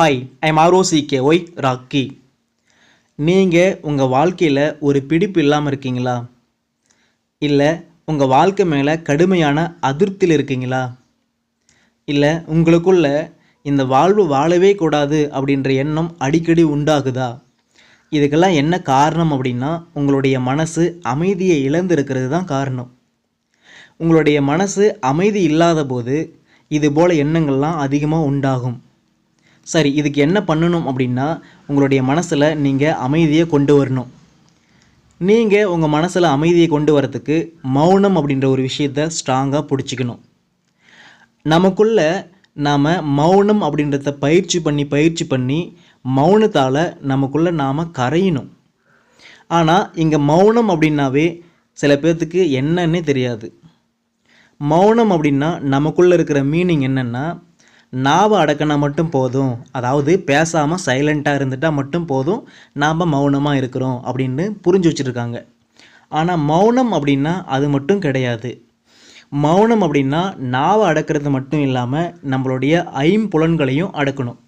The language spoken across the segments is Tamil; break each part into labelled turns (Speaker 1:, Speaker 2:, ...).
Speaker 1: Hi I'm R O C K Y Rocky நீங்கள் உங்கள் வாழ்க்கையில் ஒரு பிடிப்பு இல்லாமல் இருக்கீங்களா? இல்லை உங்கள் வாழ்க்கை மேலே கடுமையான அதிருப்தியில் இருக்கீங்களா? இல்லை உங்களுக்குள்ள இந்த வாழ்வு வாழவே கூடாது அப்படின்ற எண்ணம் அடிக்கடி உண்டாகுதா? இதுக்கெல்லாம் என்ன காரணம் அப்படின்னா உங்களுடைய மனசு அமைதியை இழந்து இருக்கிறது தான் காரணம். உங்களுடைய மனசு அமைதி இல்லாத போது இது போல் எண்ணங்கள்லாம் அதிகமாக உண்டாகும். சரி இதுக்கு என்ன பண்ணணும் அப்படின்னா உங்களுடைய மனசில் நீங்கள் அமைதியை கொண்டு வரணும். நீங்கள் உங்கள் மனசில் அமைதியை கொண்டு வரத்துக்கு மௌனம் அப்படின்ற ஒரு விஷயத்த ஸ்ட்ராங்காக பிடிச்சிக்கணும். நமக்குள்ள நாம் மௌனம் அப்படின்றத பயிற்சி பண்ணி பயிற்சி பண்ணி மௌனத்தால் நமக்குள்ளே நாம் கரையணும். ஆனால் இங்கே மௌனம் அப்படின்னாவே சில பேர்த்துக்கு என்னன்னே தெரியாது. மௌனம் அப்படின்னா நமக்குள்ளே இருக்கிற மீனிங் என்னென்னா நாவை அடக்கினா மட்டும் போதும். அதாவது பேசாமல் சைலண்ட்டாக இருந்துட்டால் மட்டும் போதும். நாம் மௌனமாக இருக்கிறோம் அப்படின்னு புரிஞ்சு வச்சுருக்காங்க. ஆனால் மௌனம் அப்படின்னா அது மட்டும் கிடையாது. மௌனம் அப்படின்னா நாவை அடக்கிறது மட்டும் இல்லாமல் நம்மளுடைய ஐம்புலன்களையும் அடக்கணும்.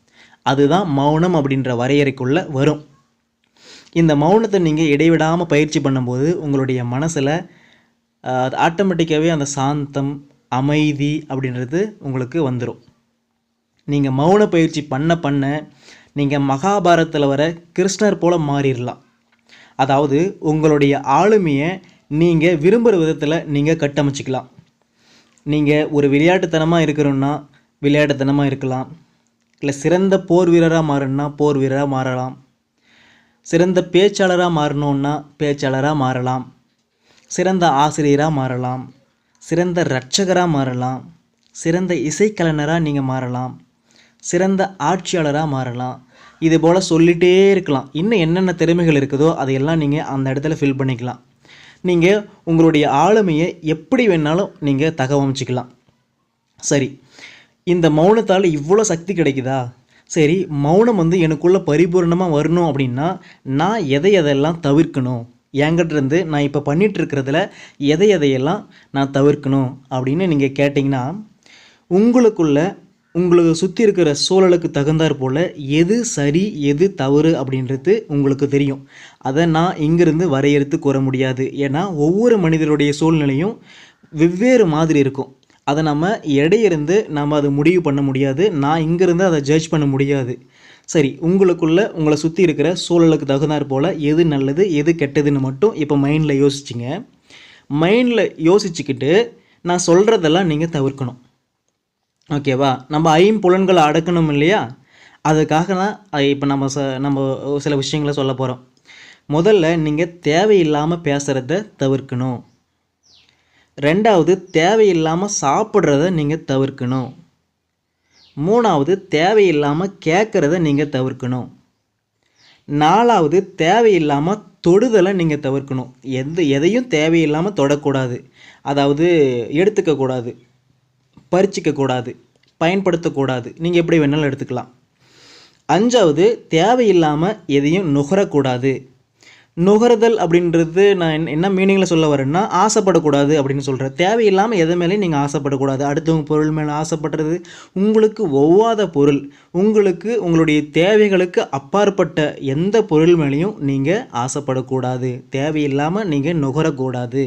Speaker 1: அதுதான் மௌனம் அப்படின்ற வரையறைக்குள்ளே வரும். இந்த மௌனத்தை நீங்கள் இடைவிடாமல் பயிற்சி பண்ணும்போது உங்களுடைய மனசில் ஆட்டோமேட்டிக்காகவே அந்த சாந்தம் அமைதி அப்படின்றது உங்களுக்கு வந்துடும் நீங்கள் மௌன பயிற்சி பண்ண பண்ண நீங்கள் மகாபாரதத்தில் வர கிருஷ்ணர் போல் மாறிடலாம் அதாவது உங்களுடைய ஆளுமையை நீங்கள் விரும்புகிற விதத்தில் நீங்கள் கட்டமைச்சிக்கலாம். நீங்கள் ஒரு விளையாட்டுத்தனமாக இருக்கிறோன்னா விளையாட்டுத்தனமாக இருக்கலாம். இல்லை சிறந்த போர் வீரராக மாறணும்னா போர் வீரராக மாறலாம். சிறந்த பேச்சாளராக மாறணுன்னா பேச்சாளராக மாறலாம். சிறந்த ஆசிரியராக மாறலாம். சிறந்த இரட்சகராக மாறலாம். சிறந்த இசைக்கலைஞராக நீங்கள் மாறலாம். சிறந்த ஆட்சியாளராக மாறலாம். இது போல் சொல்லிகிட்டே இருக்கலாம். இன்னும் என்னென்ன திறமைகள் இருக்குதோ அதையெல்லாம் நீங்கள் அந்த இடத்துல ஃபில் பண்ணிக்கலாம். நீங்கள் உங்களுடைய ஆளுமையை எப்படி வேணாலும் நீங்கள் தகவமைச்சிக்கலாம். சரி இந்த மௌனத்தால் இவ்வளோ சக்தி கிடைக்குதா? சரி மௌனம் வந்து எனக்குள்ளே பரிபூர்ணமாக வரணும் அப்படின்னா நான் எதை எதையெல்லாம் தவிர்க்கணும்? என்கிட்டருந்து நான் இப்போ பண்ணிகிட்ருக்கிறதுல எதை எதையெல்லாம் நான் தவிர்க்கணும் அப்படின்னு நீங்கள் கேட்டிங்கன்னா உங்களுக்குள்ள உங்களுக்கு சுற்றி இருக்கிற சூழலுக்கு தகுந்தாற் போல் எது சரி எது தவறு அப்படின்றது உங்களுக்கு தெரியும். அதை நான் இங்கிருந்து வரையறுத்து கூற முடியாது. ஏன்னா ஒவ்வொரு மனிதருடைய சூழ்நிலையும் வெவ்வேறு மாதிரி இருக்கும். அதை நம்ம இடையிருந்து நம்ம அதை முடிவு பண்ண முடியாது. நான் இங்கேருந்து அதை ஜட்ஜ் பண்ண முடியாது. சரி உங்களுக்குள்ள உங்களை சுற்றி இருக்கிற சூழலுக்கு தகுந்தாற் போல் எது நல்லது எது கெட்டதுன்னு மட்டும் இப்போ மைண்டில் யோசிச்சிங்க. மைண்டில் யோசிச்சுக்கிட்டு நான் சொல்கிறதெல்லாம் நீங்கள் தவிர்க்கணும். ஓகேவா நம்ம ஐம்புலன்களை அடக்கணும் இல்லையா? அதுக்காக தான் இப்போ நம்ம ச நம்ம சில விஷயங்களை சொல்ல போகிறோம் முதல்ல நீங்கள் தேவையில்லாமல் பேசுகிறத தவிர்க்கணும். ரெண்டாவது தேவையில்லாமல் சாப்பிட்றத நீங்கள் தவிர்க்கணும். மூணாவது தேவையில்லாமல் கேட்குறத நீங்கள் தவிர்க்கணும். நாலாவது தேவையில்லாமல் தொடுதலை நீங்கள் தவிர்க்கணும். எந்த எதையும் தேவையில்லாமல் தொடக்கூடாது. அதாவது எடுத்துக்கக்கூடாது. பறிச்சிக்கக்கூடாது பயன்படுத்தக்கூடாது. நீங்கள் எப்படி வேணாலும் எடுத்துக்கலாம். அஞ்சாவது தேவையில்லாமல் எதையும் நுகரக்கூடாது. நுகருதல் அப்படின்றது நான் என்ன மீனிங்கில் சொல்ல வரேன்னா ஆசைப்படக்கூடாது அப்படின்னு சொல்கிறேன் தேவையில்லாமல் எதை மேலேயும் நீங்கள் ஆசைப்படக்கூடாது. அடுத்தவங்க பொருள் மேலே ஆசைப்படுறது உங்களுக்கு ஒவ்வாத பொருள். உங்களுக்கு உங்களுடைய தேவைகளுக்கு அப்பாற்பட்ட எந்த பொருள் மேலேயும் நீங்கள் ஆசைப்படக்கூடாது. தேவையில்லாமல் நீங்கள் நுகரக்கூடாது.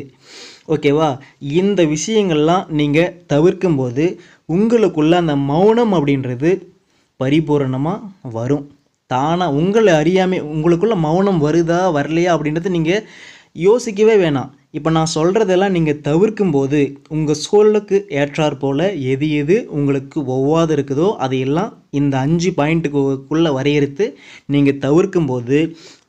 Speaker 1: ஓகேவா? இந்த விஷயங்கள்லாம் நீங்கள் தவிர்க்கும்போது உங்களுக்குள்ள அந்த மௌனம் அப்படின்றது பரிபூரணமாக வரும். தானாக உங்களை அறியாமல் உங்களுக்குள்ள மௌனம் வருதா வரலையா அப்படின்றது நீங்கள் யோசிக்கவே வேணாம். இப்போ நான் சொல்கிறதெல்லாம் நீங்கள் தவிர்க்கும் போது உங்கள் சூழலுக்கு ஏற்றாற் போல் எது எது உங்களுக்கு ஒவ்வாது இருக்குதோ அதையெல்லாம் இந்த அஞ்சு பாயிண்ட்டுக்குள்ளே வரையறுத்து நீங்கள் தவிர்க்கும் போது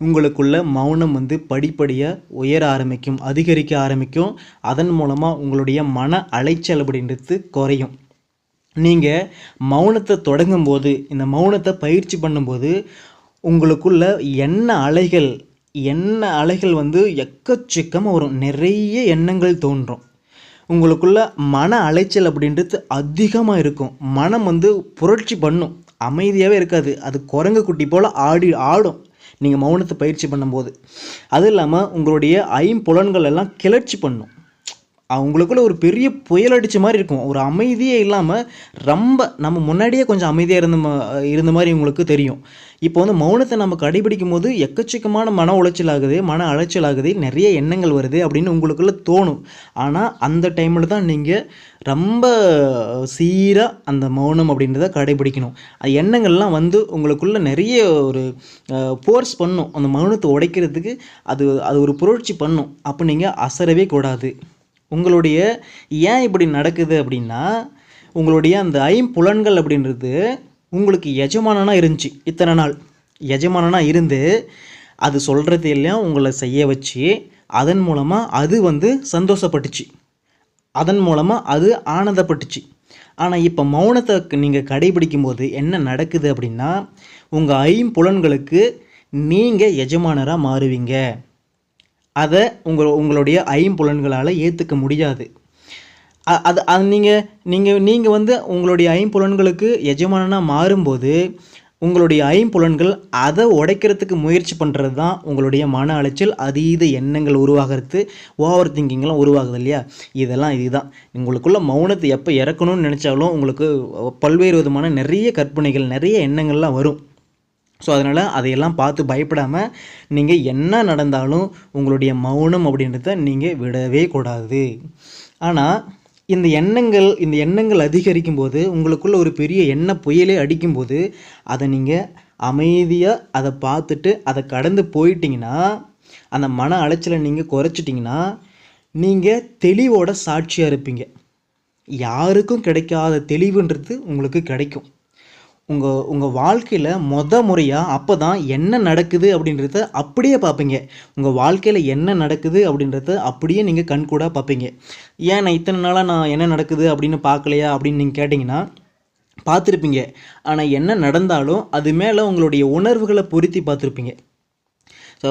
Speaker 1: உங்களுக்குள்ள மௌனம் வந்து படிப்படியாக உயர ஆரம்பிக்கும் அதிகரிக்க ஆரம்பிக்கும். அதன் மூலமாக உங்களுடைய மன அலைச்சல் அப்படின்றது குறையும். நீங்கள் மௌனத்தை தொடங்கும்போது இந்த மௌனத்தை பயிற்சி பண்ணும்போது உங்களுக்குள்ள என்ன அலைகள் எண்ண அலைகள் வந்து எக்கச்சக்கமாக வரும். நிறைய எண்ணங்கள் தோன்றும். உங்களுக்குள்ள மன அலைச்சல் அப்படின்றது அதிகமாக இருக்கும். மனம் வந்து புரட்சி பண்ணும். அமைதியாகவே இருக்காது. அது குரங்கு குட்டி போல் ஆடி ஆடும். நீங்கள் மௌனத்தை பயிற்சி பண்ணும்போது. அதுவும் இல்லாமல் உங்களுடைய ஐம்புலன்கள் எல்லாம் கிளர்ச்சி பண்ணும். அவங்களுக்குள்ள ஒரு பெரிய புயல் அடித்த மாதிரி இருக்கும். ஒரு அமைதியே இல்லாமல் ரொம்ப நம்ம முன்னாடியே கொஞ்சம் அமைதியாக இருந்த இருந்த மாதிரி உங்களுக்கு தெரியும். இப்போ வந்து மௌனத்தை நம்ம கடைபிடிக்கும் போது எக்கச்சக்கமான மன உளைச்சல் ஆகுது மன அலைச்சல் ஆகுது நிறைய எண்ணங்கள் வருது அப்படின்னு உங்களுக்குள்ளே தோணும். ஆனால் அந்த டைமில் தான் நீங்கள் ரொம்ப சீராக அந்த மௌனம் அப்படின்றத கடைபிடிக்கணும். அது எண்ணங்கள்லாம் வந்து உங்களுக்குள்ள நிறைய ஒரு ஃபோர்ஸ் பண்ணும். அந்த மௌனத்தை உடைக்கிறதுக்கு அது அது ஒரு புரட்சி பண்ணும். அப்போ நீங்கள் அசரவே கூடாது. உங்களுடைய ஏன் இப்படி நடக்குது அப்படின்னா உங்களுடைய அந்த ஐம்புலன்கள் அப்படின்றது உங்களுக்கு எஜமானனாக இருந்துச்சு இத்தனை நாள். எஜமானனாக இருந்து அது சொல்கிறது எல்லாம் உங்களை செய்ய வச்சு அதன் மூலமாக அது வந்து சந்தோஷப்பட்டுச்சு. அதன் மூலமாக அது ஆனந்தப்பட்டுச்சு. ஆனால் இப்போ மௌனத்தை நீங்கள் கடைபிடிக்கும் போது என்ன நடக்குது அப்படின்னா உங்கள் ஐம்புலன்களுக்கு நீங்கள் எஜமானராக மாறுவீங்க. அதை உங்கள் உங்களுடைய ஐம்புலன்களால் ஏற்றுக்க முடியாது. அது அது நீங்கள் நீங்கள் நீங்கள் வந்து உங்களுடைய ஐம்புலன்களுக்கு எஜமானனாக மாறும்போது உங்களுடைய ஐம்புலன்கள் அதை உடைக்கிறதுக்கு முயற்சி பண்ணுறது தான் உங்களுடைய மன அலைச்சல் அதீத எண்ணங்கள் உருவாகிறது ஓவர் திங்கிங்லாம் உருவாகுது இல்லையா? இதெல்லாம் இதுதான். உங்களுக்குள்ள மௌனத்தை எப்போ இறக்கணும்னு நினச்சாலும் உங்களுக்கு பல்வேறு விதமான நிறைய கற்பனைகள் நிறைய எண்ணங்கள்லாம் வரும். ஸோ அதனால் அதையெல்லாம் பார்த்து பயப்படாமல் நீங்கள் என்ன நடந்தாலும் உங்களுடைய மௌனம் அப்படின்றத நீங்கள் விடவே கூடாது. ஆனால் இந்த எண்ணங்கள் இந்த எண்ணங்கள் அதிகரிக்கும் போது உங்களுக்குள்ள ஒரு பெரிய எண்ண புயலே அடிக்கும்போது அதை நீங்கள் அமைதியாக அதை பார்த்துட்டு அதை கடந்து போயிட்டீங்கன்னா அந்த மன அலைச்சலை நீங்கள் குறைச்சிட்டிங்கன்னா நீங்கள் தெளிவோட சாட்சியாக இருப்பீங்க. யாருக்கும் கிடைக்காத தெளிவுன்றது உங்களுக்கு கிடைக்கும். உங்கள் உங்கள் வாழ்க்கையில் மொத முறையாக அப்போ தான் என்ன நடக்குது அப்படின்றத அப்படியே பார்ப்பீங்க. உங்கள் வாழ்க்கையில் என்ன நடக்குது அப்படின்றத அப்படியே நீங்கள் கண்கூடாக பார்ப்பீங்க. ஏன் நான் இத்தனை நாளாக நான் என்ன நடக்குது அப்படின்னு பார்க்கலையா அப்படின்னு நீங்கள் கேட்டிங்கன்னா பார்த்துருப்பீங்க. ஆனால் என்ன நடந்தாலும் அது மேலே உங்களுடைய உணர்வுகளை பொருத்தி பார்த்துருப்பீங்க. ஸோ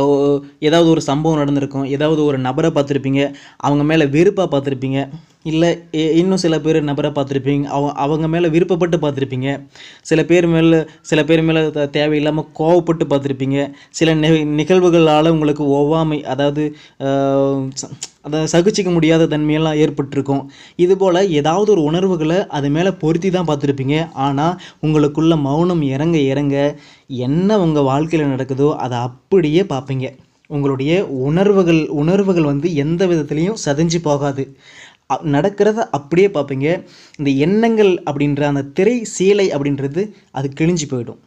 Speaker 1: ஏதாவது ஒரு சம்பவம் நடந்திருக்கும். ஏதாவது ஒரு நபரை பார்த்துருப்பீங்க. அவங்க மேலே வெறுப்பாக பார்த்துருப்பீங்க. இல்லை இன்னும் சில பேர் நபரை பார்த்துருப்பீங்க. அவ அவங்க மேலே விருப்பப்பட்டு பார்த்துருப்பீங்க. சில பேர் மேலே சில பேர் மேலே தேவையில்லாமல் கோவப்பட்டு பார்த்துருப்பீங்க. சில நி நிகழ்வுகளால் உங்களுக்கு ஒவ்வாமை அதாவது ச- அதை சகிச்சிக்க முடியாத தன்மையெல்லாம் ஏற்பட்டிருக்கும். இதுபோல் ஏதாவது ஒரு உணர்வுகளை அது மேலே பொருத்தி தான் பார்த்துருப்பீங்க. ஆனால் உங்களுக்குள்ள மௌனம் இறங்க இறங்க என்ன உங்கள் வாழ்க்கையில் நடக்குதோ அதை அப்படியே பார்ப்பீங்க. உங்களுடைய உணர்வுகள் உணர்வுகள் வந்து எந்த விதத்துலேயும் சதைஞ்சு போகாது. நடக்கிறத அப்படியே பார்ப்பீங்க. இந்த எண்ணங்கள் அப்படின்ற அந்த திரை சீலை அப்படின்றது அது கிழிஞ்சு போயிடும்.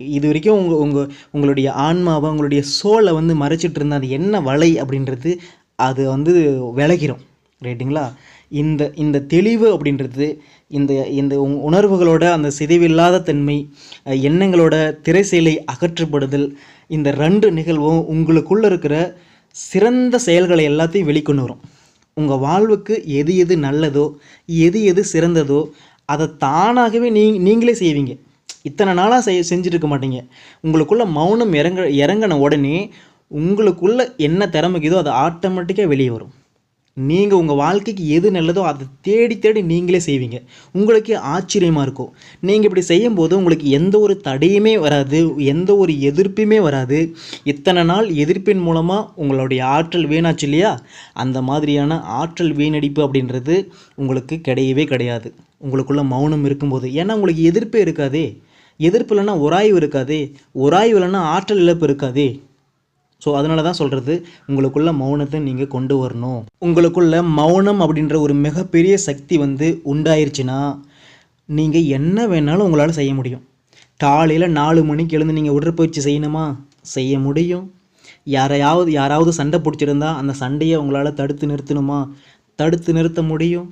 Speaker 1: இது வரைக்கும் உங்கள் உங்கள் உங்களுடைய ஆன்மாவை உங்களுடைய சோலை வந்து மறைச்சிட்டு இருந்த அந்த எண்ண வலை அப்படின்றது அது வந்து விலகிரும். ரைட்டுங்களா? இந்த இந்த தெளிவு அப்படின்றது இந்த இந்த உணர்வுகளோட அந்த சிதைவில்லாத தன்மை எண்ணங்களோட திரைசெயலை அகற்றப்படுதல் இந்த ரெண்டு நிகழ்வும் உங்களுக்குள்ளே இருக்கிற சிறந்த செயல்களை எல்லாத்தையும் வெளிக்கொண்டு வரும். உங்கள் வாழ்வுக்கு எது எது நல்லதோ எது எது சிறந்ததோ அதை தானாகவே நீ நீங்களே செய்வீங்க. இத்தனை நாளாக செய் செஞ்சுட்டு மாட்டீங்க. உங்களுக்குள்ளே மௌனம் இறங்க இறங்கின உடனே உங்களுக்குள்ளே என்ன திறமைக்குதோ அது ஆட்டோமேட்டிக்காக வெளியே வரும். நீங்கள் உங்கள் வாழ்க்கைக்கு எது நல்லதோ அதை தேடி தேடி நீங்களே செய்வீங்க. உங்களுக்கு ஆச்சரியமாக இருக்கும். நீங்கள் இப்படி செய்யும்போது உங்களுக்கு எந்த ஒரு தடையுமே வராது எந்த ஒரு எதிர்ப்புமே வராது. இத்தனை நாள் எதிர்ப்பின் மூலமாக உங்களுடைய ஆற்றல் வீணாச்சு இல்லையா? அந்த மாதிரியான ஆற்றல் வீணடிப்பு அப்படின்றது உங்களுக்கு கிடையவே கிடையாது. உங்களுக்குள்ள மௌனம் இருக்கும்போது. ஏன்னா உங்களுக்கு எதிர்ப்பே இருக்காதே. எதிர்ப்பு இல்லைன்னா உராய்வு இருக்காதே. உராய்வு இல்லைன்னா ஆற்றல் இழப்பு இருக்காதே. ஸோ அதனால தான் சொல்கிறது உங்களுக்குள்ள மௌனத்தை நீங்கள் கொண்டு வரணும். உங்களுக்குள்ள மௌனம் அப்படின்ற ஒரு மிகப்பெரிய சக்தி வந்து உண்டாயிருச்சுன்னா நீங்கள் என்ன வேணாலும் உங்களால் செய்ய முடியும். காலையில் நாலு மணிக்கு எழுந்து நீங்கள் உடற்பயிற்சி செய்யணுமா? செய்ய முடியும். யாரையாவது யாராவது சண்டை பிடிச்சிருந்தா அந்த சண்டையை உங்களால் தடுத்து நிறுத்தணுமா? தடுத்து நிறுத்த முடியும்.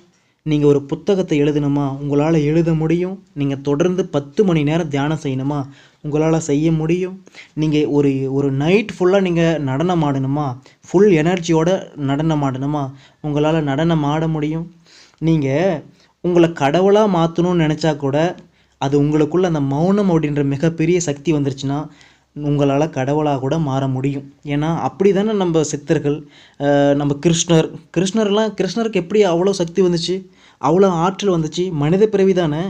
Speaker 1: நீங்கள் ஒரு புத்தகத்தை எழுதணுமா? உங்களால் எழுத முடியும். நீங்கள் தொடர்ந்து பத்து மணி நேரம் தியானம் செய்யணுமா? உங்களால் செய்ய முடியும். நீங்கள் ஒரு ஒரு நைட் ஃபுல்லாக நீங்கள் நடனம் ஆடணுமா? ஃபுல் எனர்ஜியோட நடனம் ஆடணுமா? உங்களால் நடனம் ஆட முடியும். நீங்கள் உங்களை கடவுளாக மாற்றணும்னு நினச்சா கூட அது உங்களுக்குள்ள அந்த மௌனம் அப்படின்ற மிகப்பெரிய சக்தி வந்துருச்சுன்னா உங்களால் கடவுளாக கூட மாற முடியும். ஏன்னா அப்படி தானே நம்ம சித்தர்கள் நம்ம கிருஷ்ணர். கிருஷ்ணர்லாம் கிருஷ்ணருக்கு எப்படி அவ்வளோ சக்தி வந்துச்சு? அவ்வளோ ஆற்றல் வந்துச்சு? மனித பிறவி தானே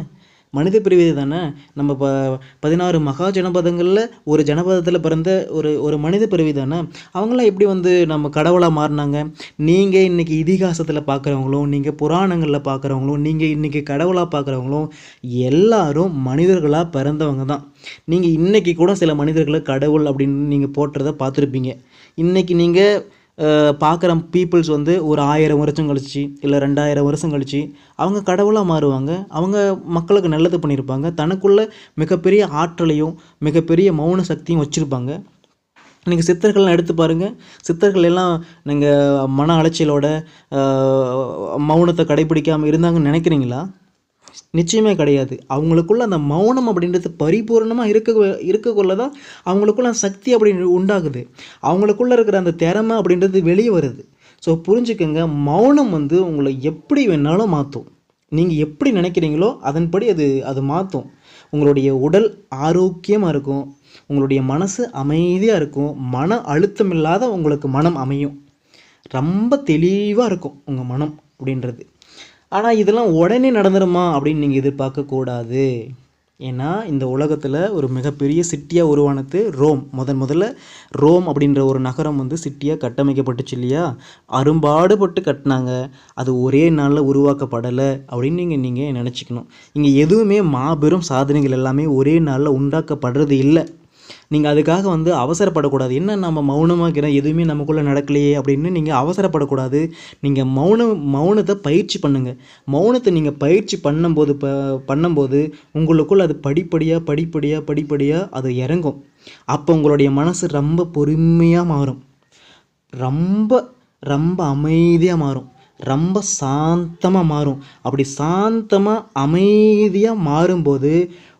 Speaker 1: மனித பிரிவு தானே? நம்ம ப பதினாறு மகா ஜனபதங்களில் ஒரு ஜனபதத்தில் பிறந்த ஒரு ஒரு மனித பிறவி தானே? அவங்களாம் எப்படி வந்து நம்ம கடவுளாக மாறினாங்க? நீங்கள் இன்றைக்கி இதிகாசத்தில் பார்க்குறவங்களும் நீங்கள் புராணங்களில் பார்க்குறவங்களும் நீங்கள் இன்றைக்கி கடவுளாக பார்க்குறவங்களும் எல்லாரும் மனிதர்களாக பிறந்தவங்க தான். நீங்கள் இன்றைக்கி கூட சில மனிதர்களை கடவுள் அப்படின்னு நீங்கள் போட்டுறதை பார்த்துருப்பீங்க. இன்றைக்கி நீங்கள் பார்க்குற பீப்புள்ஸ் வந்து ஒரு ஆயிரம் வருஷம் கழிச்சு இல்லை ரெண்டாயிரம் வருஷம் கழிச்சு அவங்க கடவுளாக மாறுவாங்க. அவங்க மக்களுக்கு நல்லது பண்ணியிருப்பாங்க தனக்குள்ள மிகப்பெரிய ஆற்றலையும் மிகப்பெரிய மௌன சக்தியும் வச்சுருப்பாங்க. நீங்கள் சித்தர்கள்லாம் எடுத்து பாருங்கள் சித்தர்கள் எல்லாம் நீங்கள் மன அலைச்சலோட மௌனத்தை கடைபிடிக்காமல் இருந்தாங்கன்னு நினைக்கிறீங்களா? நிச்சயமே கிடையாது. அவங்களுக்குள்ள அந்த மௌனம் அப்படின்றது பரிபூர்ணமாக இருக்க இருக்கக்குள்ள தான் அவங்களுக்குள்ள சக்தி அப்படின்னு உண்டாகுது. அவங்களுக்குள்ள இருக்கிற அந்த திறமை அப்படின்றது வெளியே வருது. ஸோ புரிஞ்சுக்கங்க மௌனம் வந்து உங்களை எப்படி வேணாலும் மாற்றும் நீங்கள் எப்படி நினைக்கிறீங்களோ அதன்படி அது அது மாற்றும் உங்களுடைய உடல் ஆரோக்கியமாக இருக்கும். உங்களுடைய மனசு அமைதியாக இருக்கும். மன அழுத்தம் இல்லாத உங்களுக்கு மனம் அமையும். ரொம்ப தெளிவாக இருக்கும் உங்கள் மனம் அப்படின்றது. ஆனால் இதெல்லாம் உடனே நடந்துருமா அப்படின்னு நீங்கள் எதிர்பார்க்கக்கூடாது ஏன்னா இந்த உலகத்தில் ஒரு மிகப்பெரிய சிட்டியாக உருவானது ரோம். முதன் முதல்ல ரோம் அப்படின்ற ஒரு நகரம் வந்து சிட்டியாக கட்டமைக்கப்பட்டுச்சு இல்லையா? அரும்பாடுபட்டு கட்டினாங்க. அது ஒரே நாளில் உருவாக்கப்படலை அப்படின்னு நீங்கள் நீங்கள் நினச்சிக்கணும். இங்கே எதுவுமே மாபெரும் சாதனைகள் எல்லாமே ஒரே நாளில் உண்டாக்கப்படுறது இல்லை. நீங்கள் அதுக்காக வந்து அவசரப்படக்கூடாது. என்ன நம்ம மௌனமாக இருக்கிறோம் எதுவுமே நமக்குள்ளே நடக்கலையே அப்படின்னு நீங்கள் அவசரப்படக்கூடாது. நீங்கள் மௌனம் மௌனத்தை பயிற்சி பண்ணுங்கள் மௌனத்தை நீங்கள் பயிற்சி பண்ணும்போது ப பண்ணும்போது உங்களுக்குள்ள அது படிப்படியாக படிப்படியாக படிப்படியாக அது இறங்கும். அப்போ உங்களுடைய மனசு ரொம்ப பொறுமையாக மாறும். ரொம்ப ரொம்ப அமைதியாக மாறும். ரொம்ப சாந்தமாக மாறும். அப்படி சாந்தமாக அமைதியாக மாறும்போது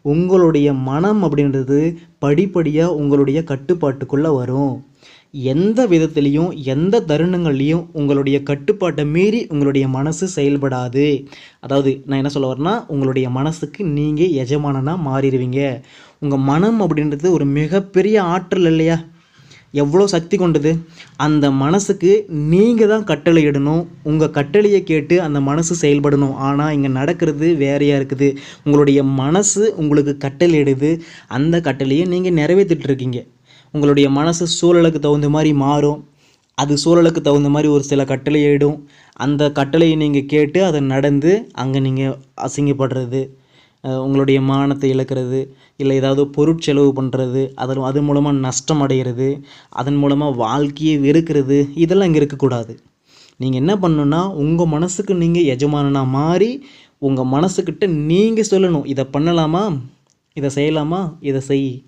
Speaker 1: உங்களுடைய மனம் அப்படின்றது படிப்படியாக உங்களுடைய கட்டுப்பாட்டுக்குள்ளே வரும். எந்த விதத்துலேயும் எந்த தருணங்கள்லேயும் உங்களுடைய கட்டுப்பாட்டை மீறி உங்களுடைய மனசு செயல்படாது. அதாவது நான் என்ன சொல்ல வரேன்னா உங்களுடைய மனசுக்கு நீங்கள் எஜமானனாக மாறிடுவீங்க. உங்கள் மனம் அப்படின்றது ஒரு மிகப்பெரிய ஆற்றல் இல்லையா? எவ்வளோ சக்தி கொண்டது? அந்த மனசுக்கு நீங்கள் தான் கட்டளை இடணும். உங்கள் கட்டளையை கேட்டு அந்த மனசு செயல்படணும். ஆனால் இங்கே நடக்கிறது வேறையாக இருக்குது. உங்களுடைய மனசு உங்களுக்கு கட்டளை இடுது. அந்த கட்டளையை நீங்கள் நிறைவேற்றிட்டு இருக்கீங்க. உங்களுடைய மனசு சூழலுக்கு தகுந்த மாதிரி மாறும். அது சூழலுக்கு தகுந்த மாதிரி ஒரு சில கட்டளை இடும். அந்த கட்டளையை நீங்கள் கேட்டு அதை நடந்து அங்கே நீங்கள் அசிங்கப்படுறது. உங்களுடைய மானத்தை இழக்கிறது இல்லை ஏதாவது பொருட்செலவு பண்ணுறது அதில் அது மூலமாக நஷ்டம் அடைகிறது அதன் மூலமாக வாழ்க்கையை வெறுக்கிறது இதெல்லாம் இங்கே இருக்கக்கூடாது. நீங்கள் என்ன பண்ணணுன்னா உங்கள் மனசுக்கு நீங்கள் எஜமானனாக மாறி உங்கள் மனசுக்கிட்ட நீங்கள் சொல்லணும் இதை பண்ணலாமா? இதை செய்யலாமா? இதை செய்.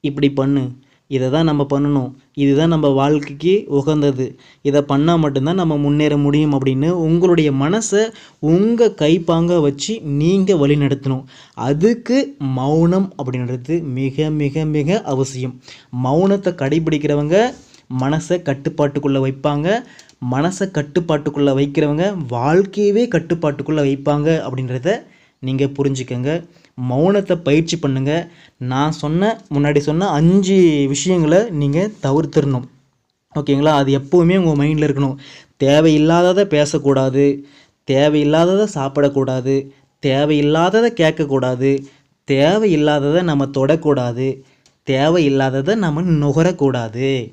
Speaker 1: இப்படி பண்ணு. இதை தான் நம்ம பண்ணணும். இதுதான் நம்ம வாழ்க்கைக்கு உகந்தது. இதை பண்ணால் மட்டும்தான் நம்ம முன்னேற முடியும் அப்படின்னு உங்களுடைய மனசை உங்கள் கைப்பாங்க வச்சு நீங்கள் வழி நடத்தணும். அதுக்கு மௌனம் அப்படின்றது மிக மிக மிக அவசியம். மௌனத்தை கடைபிடிக்கிறவங்க மனசை கட்டுப்பாட்டுக்குள்ளே வைப்பாங்க. மனசை கட்டுப்பாட்டுக்குள்ளே வைக்கிறவங்க வாழ்க்கையவே கட்டுப்பாட்டுக்குள்ளே வைப்பாங்க அப்படின்றத நீங்கள் புரிஞ்சுக்கங்க. மௌனத்தை பயிற்சி பண்ணுங்கள் நான் சொன்ன முன்னாடி சொன்ன அஞ்சு விஷயங்களை நீங்கள் தவிர்த்திடணும். ஓகேங்களா? அது எப்போவுமே உங்கள் மைண்டில் இருக்கணும். தேவையில்லாததை பேசக்கூடாது. தேவையில்லாததை சாப்பிடக்கூடாது. தேவையில்லாததை கேட்கக்கூடாது. தேவையில்லாததை நம்ம தொடக்கூடாது. தேவையில்லாததை நம்ம நுகரக்கூடாது.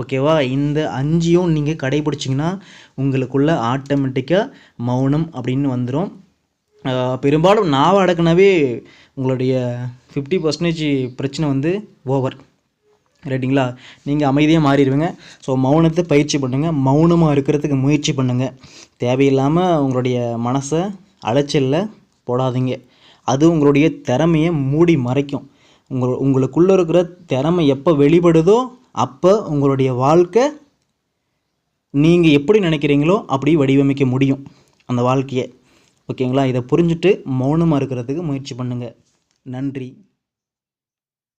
Speaker 1: ஓகேவா? இந்த அஞ்சையும் நீங்கள் கடைபிடிச்சிங்கன்னா உங்களுக்குள்ள ஆட்டோமேட்டிக்காக மௌனம் அப்படின்னு வந்துடும் பெரும்பாலும் நாவை அடக்குனாவே உங்களுடைய ஃபிஃப்டி பர்சன்டேஜ் பிரச்சனை வந்து ஓவர் ரைட்டுங்களா நீங்கள் அமைதியாக மாறிடுவீங்க. ஸோ மௌனத்தை பயிற்சி பண்ணுங்கள் மௌனமாக இருக்கிறதுக்கு முயற்சி பண்ணுங்கள் தேவையில்லாமல் உங்களுடைய மனசை அலைச்சலில் போடாதீங்க. அது உங்களுடைய திறமையை மூடி மறைக்கும். உங்கள் உங்களுக்குள்ளே இருக்கிற திறமை எப்போ வெளிப்படுதோ அப்போ உங்களுடைய வாழ்க்கை நீங்கள் எப்படி நினைக்கிறீங்களோ அப்படி வடிவமைக்க முடியும். அந்த வாழ்க்கையை. ஓகேங்களா? இதை புரிஞ்சுட்டு மௌனமாக இருக்கிறதுக்கு முயற்சி பண்ணுங்கள் நன்றி.